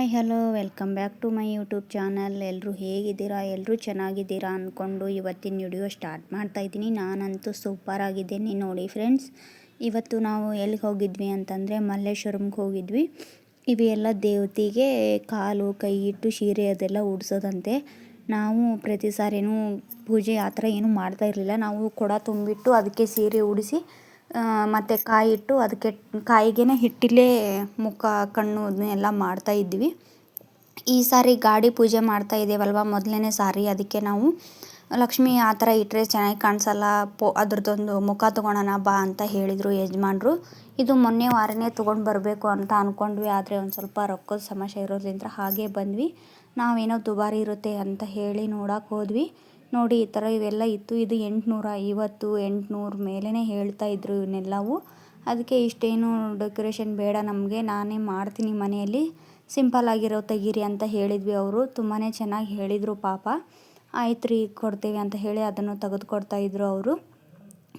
Hi, hello, welcome back to my YouTube channel. ಎಲ್ಲರೂ ಹೇಗಿದ್ದೀರಾ? ಎಲ್ಲರೂ ಚೆನ್ನಾಗಿದ್ದೀರಾ ಅಂದ್ಕೊಂಡು ಇವತ್ತಿನ ವಿಡಿಯೋ ಸ್ಟಾರ್ಟ್ ಮಾಡ್ತಾ ಇದ್ದೀನಿ. ನಾನಂತೂ ಸೂಪರ್ ಆಗಿದ್ದೀನಿ ನೋಡಿ ಫ್ರೆಂಡ್ಸ್. ಇವತ್ತು ನಾವು ಎಲ್ಲಿಗೆ ಹೋಗಿದ್ವಿ ಅಂತಂದರೆ ಮಲ್ಲೇಶ್ವರಂಗೆ ಹೋಗಿದ್ವಿ. ಇವೆಲ್ಲ ದೇವತೆಗೆ ಕಾಲು, ಕೈ ಇಟ್ಟು ಸೀರೆ ಅದೆಲ್ಲ ಉಡ್ಸೋದಂತೆ. ನಾವು ಪ್ರತಿ ಸಾರಿನೂ ಪೂಜೆ ಆ ಥರ ಏನೂ ಮಾಡ್ತಾ ಇರಲಿಲ್ಲ. ನಾವು ಕೊಡ ತುಂಬಿಟ್ಟು ಅದಕ್ಕೆ ಸೀರೆ ಉಡಿಸಿ ಮತ್ತು ಕಾಯಿ ಇಟ್ಟು ಅದಕ್ಕೆ ಕಾಯಿಗೆ ಹಿಟ್ಟಿಲೇ ಮುಖ, ಕಣ್ಣು ಎಲ್ಲ ಮಾಡ್ತಾ ಇದ್ವಿ ಈ ಸಾರಿ ಗಾಡಿ ಪೂಜೆ ಮಾಡ್ತಾ ಇದ್ದೇವಲ್ವ? ಮೊದಲನೇ ಸಾರಿ. ಅದಕ್ಕೆ ನಾವು ಲಕ್ಷ್ಮಿ ಆ ಥರ ಇಟ್ಟರೆ ಚೆನ್ನಾಗಿ ಕಾಣಿಸಲ್ಲ, ಪೋ, ಅದ್ರದ್ದೊಂದು ಮುಖ ತೊಗೊಳೋಣ ಬಾ ಅಂತ ಹೇಳಿದರು ಯಜಮಾನ್ರು. ಇದು ಮೊನ್ನೆ ವಾರನೇ ತೊಗೊಂಡು ಬರಬೇಕು ಅಂತ ಅಂದ್ಕೊಂಡ್ವಿ ಆದರೆ ಒಂದು ಸ್ವಲ್ಪ ರೊಕ್ಕದ ಸಮಸ್ಯೆ ಇರೋದ್ರಿಂದ ಹಾಗೆ ಬಂದ್ವಿ. ನಾವೇನೋ ದುಬಾರಿ ಇರುತ್ತೆ ಅಂತ ಹೇಳಿ ನೋಡೋಕೆ ಹೋದ್ವಿ. ನೋಡಿ, ಈ ಥರ ಇವೆಲ್ಲ ಇತ್ತು. ಇದು ಎಂಟುನೂರ ಐವತ್ತು, ಎಂಟುನೂರು ಮೇಲೇ ಹೇಳ್ತಾ ಇದ್ರು ಇವನ್ನೆಲ್ಲವೂ. ಅದಕ್ಕೆ ಇಷ್ಟೇನು ಡೆಕೋರೇಷನ್ ಬೇಡ ನಮಗೆ. ನಾನೇ ಮಾಡ್ತೀನಿ ಮನೆಯಲ್ಲಿ. ಸಿಂಪಲ್ ಆಗಿರೋ ತೆಗೀರಿ ಅಂತ ಹೇಳಿದ್ವಿ ಅವರು. ತುಂಬಾ ಚೆನ್ನಾಗಿ ಹೇಳಿದರು ಪಾಪ. ಆಯ್ತು ರೀ, ಕೊಡ್ತೀವಿ ಅಂತ ಹೇಳಿ ಅದನ್ನು ತೆಗೆದುಕೊಡ್ತಾ ಇದ್ದರು ಅವರು.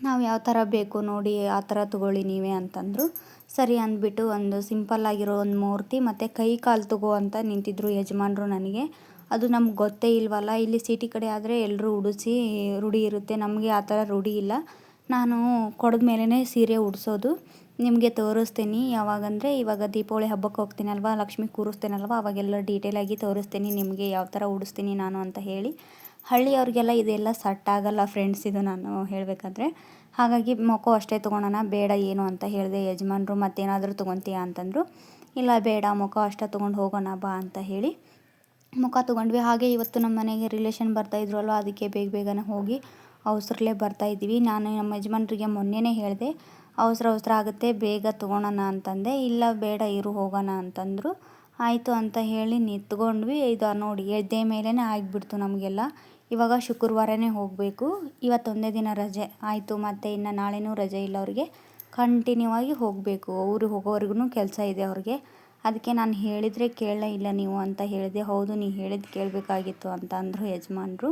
ನಾವು ಯಾವ ಥರ ಬೇಕು ನೋಡಿ, ಆ ಥರ ತೊಗೊಳ್ಳಿ ನೀವೇ ಅಂತಂದರು. ಸರಿ ಅಂದ್ಬಿಟ್ಟು ಒಂದು ಸಿಂಪಲ್ ಆಗಿರೋ ಒಂದು ಮೂರ್ತಿ ಮತ್ತು ಕೈ ಕಾಲು ತಗೋ ಅಂತ ನಿಂತಿದ್ರು ಯಜಮಾನರು ನನಗೆ. ಅದು ನಮ್ಗೆ ಗೊತ್ತೇ ಇಲ್ವಲ್ಲ? ಇಲ್ಲಿ ಸಿಟಿ ಕಡೆ ಆದರೆ ಎಲ್ಲರೂ ಉಡಿಸಿ ರೂಢಿ ಇರುತ್ತೆ. ನಮಗೆ ಆ ಥರ ರೂಢಿ ಇಲ್ಲ. ನಾನು ಕೊಡದ ಮೇಲೇ ಸೀರೆ ಉಡಿಸೋದು. ನಿಮಗೆ ತೋರಿಸ್ತೀನಿ. ಯಾವಾಗಂದರೆ ಇವಾಗ ದೀಪಾವಳಿ ಹಬ್ಬಕ್ಕೆ ಹೋಗ್ತೀನಲ್ವ? ಲಕ್ಷ್ಮಿ ಕೂರಿಸ್ತೀನಲ್ವ? ಅವಾಗೆಲ್ಲ ಡೀಟೇಲಾಗಿ ತೋರಿಸ್ತೀನಿ. ನಿಮಗೆ ಯಾವ ಥರ ಉಡಿಸ್ತೀನಿ ನಾನು ಅಂತ ಹೇಳಿ. ಹಳ್ಳಿಯವ್ರಿಗೆಲ್ಲ ಇದೆಲ್ಲ ಸಟ್ ಆಗಲ್ಲ ಫ್ರೆಂಡ್ಸ್ ಇದು ನಾನು ಹೇಳಬೇಕಾದ್ರೆ. ಹಾಗಾಗಿ ಮೊಕೋ ಅಷ್ಟೇ ತೊಗೊಳೋಣ. ಬೇಡ ಏನು ಅಂತ ಹೇಳಿದೆ ಯಜಮಾನರು ಮತ್ತೇನಾದರೂ ತೊಗೊತೀಯ ಅಂತಂದರು. ಇಲ್ಲ ಬೇಡ ಮುಖ ಅಷ್ಟೇ ತೊಗೊಂಡು ಹೋಗೋಣ ಬಾ ಅಂತ ಹೇಳಿ ಮುಖ ತೊಗೊಂಡ್ವಿ. ಹಾಗೆ ಇವತ್ತು ನಮ್ಮ ಮನೆಗೆ ರಿಲೇಷನ್ ಬರ್ತಾಯಿದ್ರು ಅಲ್ವ ಅದಕ್ಕೆ ಬೇಗ ಬೇಗನೆ ಹೋಗಿ ಅವಸರಲ್ಲೇ ಇದ್ದೀವಿ. ನಾನು ನಮ್ಮ ಯಜಮಾನ್ರಿಗೆ ಮೊನ್ನೆನೇ ಹೇಳಿದೆ, ಅವಸರ ಅವಸರ ಆಗುತ್ತೆ, ಬೇಗ ತೊಗೊಳೋಣ ಅಂತಂದೆ. ಇಲ್ಲ, ಬೇಡ, ಇರು, ಹೋಗೋಣ ಅಂತಂದರು. ಆಯಿತು ಅಂತ ಹೇಳಿ ನಿಂತ್ಕೊಂಡ್ವಿ. ಇದು ನೋಡಿ, ಎದ್ದೆ ಮೇಲೇ ಆಗಿಬಿಡ್ತು ನಮಗೆಲ್ಲ. ಇವಾಗ ಶುಕ್ರವಾರನೇ ಹೋಗಬೇಕು. ಇವತ್ತೊಂದೇ ದಿನ ರಜೆ. ಆಯಿತು, ಮತ್ತು ಇನ್ನು ನಾಳೆನೂ ರಜೆ ಇಲ್ಲ ಅವ್ರಿಗೆ. ಕಂಟಿನ್ಯೂ ಆಗಿ ಹೋಗಬೇಕು. ಅವರು ಹೋಗೋವರೆಗೂ ಕೆಲಸ ಇದೆ ಅವ್ರಿಗೆ. ಅದಕ್ಕೆ ನಾನು ಹೇಳಿದರೆ ಕೇಳಲೇ ಇಲ್ಲ ನೀವು ಅಂತ ಹೇಳಿದೆ. ಹೌದು ನೀ ಹೇಳಿದ್ದು ಕೇಳಬೇಕಾಗಿತ್ತು ಅಂತ ಅಂದರು ಯಜಮಾನರು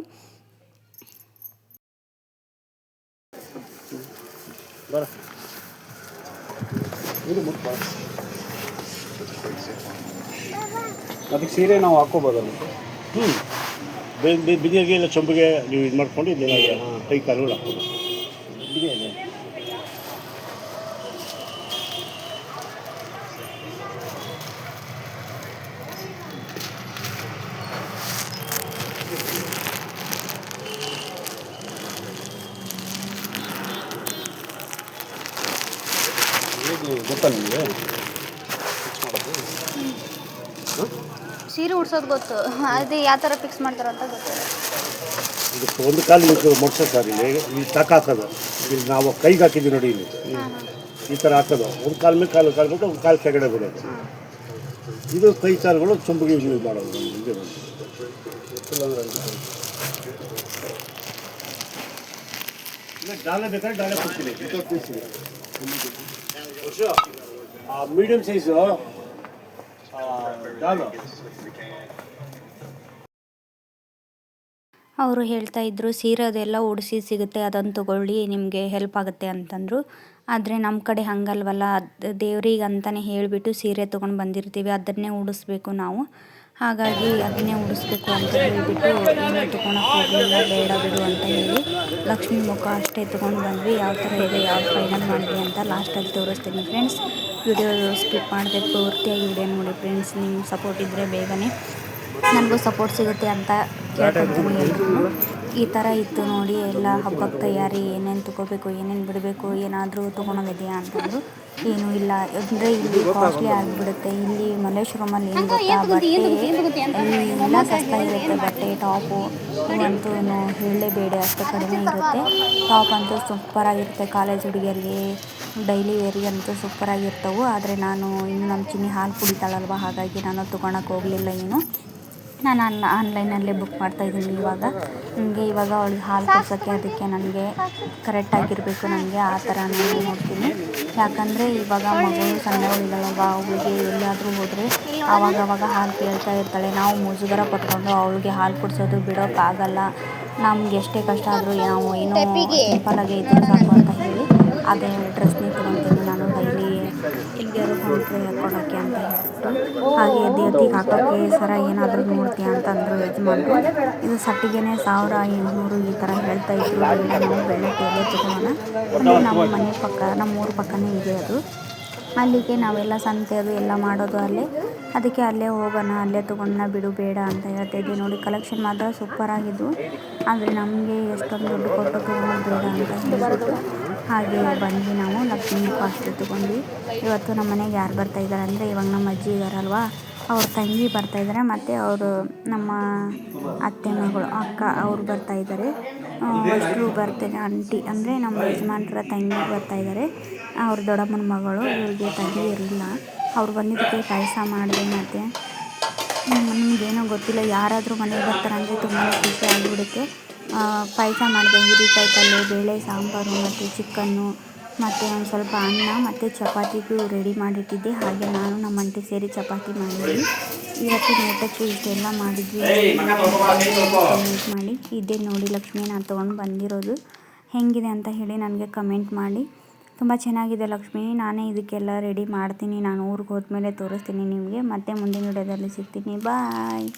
ಅದಕ್ಕೆ ಸೀರೆ ನಾವು ಹಾಕೋಬೋದಲ್ಲ ಹ್ಞೂ ಬಿದಿರಿಗೆ ಇಲ್ಲ ಚೊಂಬಿಗೆ ನೀವು ಇದು ಮಾಡ್ಕೊಂಡು ಇದೆಲ್ಲ ಕೈ ಕಾಲುಗಳು ಹಾಕೋದು ಬಿದಿಗೆ ಗೊತ್ತಾ ನಿಮಗೆ ಸೀರೆ ಉಡ್ಸೋದು ಗೊತ್ತು. ಅದು ಯಾವ ಥರ ಫಿಕ್ಸ್ ಮಾಡ್ತಾರೆ ಅಂತ ಗೊತ್ತು. ಇದು ಒಂದು ಕಾಲು ಇದು ಮೊಡ್ಸೋ ಸರ್ ಇಲ್ಲಿ ಇಲ್ಲಿ ಟಕ್ ಹಾಕೋದು. ಇಲ್ಲಿ ನಾವು ಕೈಗೆ ಹಾಕಿದ್ವಿ ನೋಡಿ ಇಲ್ಲಿ. ಈ ಥರ ಹಾಕೋದು. ಒಂದು ಕಾಲು ಮೇಲೆ ಕಾಲು ಕಾಲು ಬಿಟ್ಟು ಒಂದು ಕಾಲು ಕೆಗಡೆ ಬಿಡೋದು. ಇದು ಕೈ ಕಾಲುಗಳು ಚುಂಬಿಗೆ ಯೂಸ್ ಮಾಡೋದು. ಇದು ಡಾಲೆ ಬೇಕಾದ್ರೆ ಡಾಲೆ ಕೊಡ್ತೀನಿ. ಮೀಡಿಯಂ ಸೈಜು ಅವರು ಹೇಳ್ತಾ ಇದ್ರು, ಸೀರೆ ಅದೆಲ್ಲ ಉಡಿಸಿ ಸಿಗುತ್ತೆ ಅದನ್ನು ತಗೊಳ್ಳಿ, ನಿಮಗೆ ಹೆಲ್ಪ್ ಆಗುತ್ತೆ ಅಂತಂದರು. ಆದರೆ ನಮ್ಮ ಕಡೆ ಹಂಗಲ್ವಲ್ಲ ದೇವ್ರಿಗೆ ಅಂತಲೇ ಹೇಳಿಬಿಟ್ಟು ಸೀರೆ ತೊಗೊಂಡು ಬಂದಿರ್ತೀವಿ, ಅದನ್ನೇ ಉಡಿಸ್ಬೇಕು ನಾವು. ಹಾಗಾಗಿ ಅದನ್ನೇ ಉಡಿಸ್ಬೇಕು ಅಂತ ಹೇಳಿಬಿಟ್ಟು ಏನು ತೊಗೊಳಕ್ಕೆ ಹೋಗಲಿಲ್ಲ, ಬೇಡ ಬಿಡು ಅಂತ ಹೇಳಿ ಲಕ್ಷ್ಮಿ ಮುಖ ಅಷ್ಟೇ ತೊಗೊಂಡು ಬಂದ್ವಿ. ಯಾವ ಥರ ಇದೆ, ಯಾವ ಫೈನಲ್ ಮಾಡಿದ್ವಿ ಅಂತ ಲಾಸ್ಟಲ್ಲಿ ತೋರಿಸ್ತೀನಿ ಫ್ರೆಂಡ್ಸ್ ವಿಡಿಯೋ ಸ್ಕಿಪ್ ಮಾಡಿದೆ ಪೂರ್ತಿಯಾಗಿ ವಿಡಿಯೋ ನೋಡಿ ಫ್ರೆಂಡ್ಸ್ ನಿಮ್ಮ ಸಪೋರ್ಟ್ ಇದ್ದರೆ ಬೇಗನೆ. ನನಗೂ ಸಪೋರ್ಟ್ ಸಿಗುತ್ತೆ ಅಂತ ಕೇಳ್ಕೊತೀನಿ. ಈ ಥರ ಇತ್ತು ನೋಡಿ ಎಲ್ಲ ಹಬ್ಬಕ್ಕೆ ತಯಾರಿ ಏನೇನು ತೊಗೋಬೇಕು ಏನೇನು ಬಿಡಬೇಕು ಏನಾದರೂ ತೊಗೊಳೋದಿದೆಯಾ ಅಂತಂದು ಏನೂ ಇಲ್ಲ. ಅಂದರೆ ಇಲ್ಲಿ ಕಾಸ್ಟ್ಲಿ ಆಗಿಬಿಡುತ್ತೆ. ಇಲ್ಲಿ ಮಲ್ಲೇಶ್ವರಮಲ್ಲಿ ಏನು ಗೊತ್ತಾ ಬಟ್ಟೆ ಎಲ್ಲ ಸಸ್ತಾ ಇರುತ್ತೆ ಬಟ್ಟೆ ಟಾಪು. ಇವಂತೂ ಹೇಳಲೇಬೇಡಿ ಅಷ್ಟು ಕಡಿಮೆ ಇರುತ್ತೆ. ಟಾಪ್ ಅಂತೂ ಸೂಪರಾಗಿರುತ್ತೆ ಕಾಲೇಜ್ ಹುಡುಗಿಯರಿಗೆ. ಡೈಲಿ ವೇರಿಗೆ ಅಂತೂ ಸೂಪರಾಗಿರ್ತವೆ ಆದರೆ ನಾನು ಇನ್ನು ನಮ್ಮ ಚಿನ್ನಿ ಹಾಲು ಕುಡಿತಾಳಲ್ವ ಹಾಗಾಗಿ ನಾನು ತೊಗೊಳಕ್ಕೆ ಹೋಗಲಿಲ್ಲ ಏನು ನಾನು ಆನ್ ಆನ್ಲೈನಲ್ಲೇ ಬುಕ್ ಮಾಡ್ತಾಯಿದ್ದೀನಿ ಇವಾಗ. ನನಗೆ ಇವಾಗ ಅವಳಿಗೆ ಹಾಲು ಕೊಡ್ಸೋಕ್ಕೆ ಅದಕ್ಕೆ ನನಗೆ ಕರೆಕ್ಟಾಗಿರಬೇಕು ನನಗೆ, ಆ ಥರ ನಾನು ನೋಡ್ತೀನಿ. ಯಾಕಂದರೆ ಇವಾಗ ಮಗಳು ಸಣ್ಣವಳಿದ್ದಾಳಲ್ವ ಅವಳಿಗೆ ಎಲ್ಲಾದರೂ ಹೋದರೆ ಆವಾಗವಾಗ ಹಾಲು ಕೇಳ್ತಾ ಇರ್ತಾಳೆ. ನಾವು ಮುಜುಗರ ಪಟ್ಕೊಂಡು ಅವಳಿಗೆ ಹಾಲು ಕುಡಿಸೋದು ಬಿಡೋಕ್ಕಾಗಲ್ಲ ನಮ್ಗೆ ಎಷ್ಟೇ ಕಷ್ಟ ಆದರೂ ನಾವು ಏನೋ, ಸಿಂಪಲ್ಲಾಗೆ ಇದ್ದರೆ ಅಂತ ಹೇಳಿ ಅದೇ ಡ್ರೆಸ್ನೇ ತೊಗೊತೀನಿ ನಾನು ಡೈಲಿ ಇಲ್ಲಿಗೆ ಕೊಡೋಕ್ಕೆ ಅಂತ ಹೇಳ್ಬಿಟ್ಟು ಹಾಗೆ ದೇವತೆಗೆ ಹಾಕೋಕ್ಕೆ ಸರ ಏನಾದರೂ ನೋಡ್ತೀಯ ಅಂತಂದರು ಯಜಮಾನ್ರು. ಇದು ಸಟ್ಟಿಗೆನೆ ಸಾವಿರ ಎಂಟುನೂರು ಈ ಥರ ಹೇಳ್ತಾ ಇದ್ರು ನಾವು ತೊಗೊಳೋಣ ಅಂದರೆ ನಮ್ಮ ಮನೆ ಪಕ್ಕ, ನಮ್ಮ ಊರ ಪಕ್ಕನೇ ಇದೆ ಅದು. ಅಲ್ಲಿಗೆ ನಾವೆಲ್ಲ ಸಂತೆ ಅದು ಎಲ್ಲ ಮಾಡೋದು ಅಲ್ಲೇ. ಅದಕ್ಕೆ ಅಲ್ಲೇ ಹೋಗೋಣ, ಅಲ್ಲೇ ತೊಗೊಂಡ ಬಿಡು, ಬೇಡ ಅಂತ ಹೇಳ್ತಾ ಇದ್ವಿ. ನೋಡಿ ಕಲೆಕ್ಷನ್ ಮಾತ್ರ ಸೂಪರ್ ಆಗಿದ್ವು ಆದರೆ ನಮಗೆ ಎಷ್ಟೊಂದು ದುಡ್ಡು ಕೊಟ್ಟು ತೊಗೊಂಡು ಬೇಡ ಅಂತ ಹೇಳ್ಬಿಟ್ಟು ಹಾಗೆ ಬಂದು ನಾವು ಲಕ್ಷ್ಮೀ ಫಾಸ್ಟ್ ತೊಗೊಂಡ್ವಿ. ಇವತ್ತು ನಮ್ಮ ಮನೆಗೆ ಯಾರು ಬರ್ತಾ ಇದ್ದಾರೆ ಅಂದರೆ ಇವಾಗ ನಮ್ಮ ಅಜ್ಜಿ ಇದ್ದಾರಲ್ವ ಅವ್ರ ತಂಗಿ ಬರ್ತಾ ಇದ್ದಾರೆ ಮತ್ತು ಅವರು ನಮ್ಮ ಅತ್ತೆ ಮಗಳು, ಅಕ್ಕ ಅವ್ರು ಬರ್ತಾ ಇದ್ದಾರೆ. ಅಷ್ಟು ಬರ್ತಾರೆ ಆಂಟಿ ಅಂದರೆ ನಮ್ಮ ಯಜಮಾನ್ರ ತಂಗಿ ಬರ್ತಾ ಇದ್ದಾರೆ. ಅವ್ರ ದೊಡ್ಡಮ್ಮನ ಮಗಳು, ಇವ್ರಿಗೆ ತಂಗಿ ಇರಲಿಲ್ಲ. ಅವ್ರು ಬಂದಿದ್ದಕ್ಕೆ ಪಾಯಸ ಮಾಡಿದೆ ಮತ್ತು. ನಿಮಗೇನೋ ಗೊತ್ತಿಲ್ಲ, ಯಾರಾದರೂ ಮನೆಗೆ ಬರ್ತಾರೆ ಅಂದರೆ ತುಂಬಾ ಖುಷಿ ಆಗಿಬಿಡುತ್ತೆ. ಪಾಯಸ ಮಾಡಿದೆ ಹೀರೆಕಾಯಿ ಪಲ್ಯ ಬೇಳೆ ಸಾಂಬಾರು ಮತ್ತು ಚಿಕನ್ನು ಮತ್ತು ಒಂದು ಸ್ವಲ್ಪ ಅನ್ನ ಮತ್ತು ಚಪಾತಿಗೂ ರೆಡಿ ಮಾಡಿಟ್ಟಿದ್ದೆ. ಹಾಗೆ ನಾನು ನಮ್ಮ ಅಂಟಿ ಸೇರಿ ಚಪಾತಿ ಮಾಡಿದ್ವಿ. ಇವತ್ತು ಊಟಕ್ಕೆ ಇಷ್ಟೆಲ್ಲ ಮಾಡಿದ್ವಿ ಮಾಡಿ. ಇದೇ ನೋಡಿ ಲಕ್ಷ್ಮಿ ನಾನು ತೊಗೊಂಡು ಬಂದಿರೋದು. ಹೆಂಗಿದೆ ಅಂತ ಹೇಳಿ ನನಗೆ ಕಮೆಂಟ್ ಮಾಡಿ. ತುಂಬ ಚೆನ್ನಾಗಿದೆ ಲಕ್ಷ್ಮಿ. ನಾನೇ ಇದಕ್ಕೆಲ್ಲ ರೆಡಿ ಮಾಡ್ತೀನಿ. ನಾನು ಊರಿಗೆ ಹೋದ್ಮೇಲೆ ತೋರಿಸ್ತೀನಿ ನಿಮಗೆ. ಮತ್ತೆ ಮುಂದಿನ ವಿಡಿಯೋದಲ್ಲಿ ಸಿಗ್ತೀನಿ. ಬಾಯ್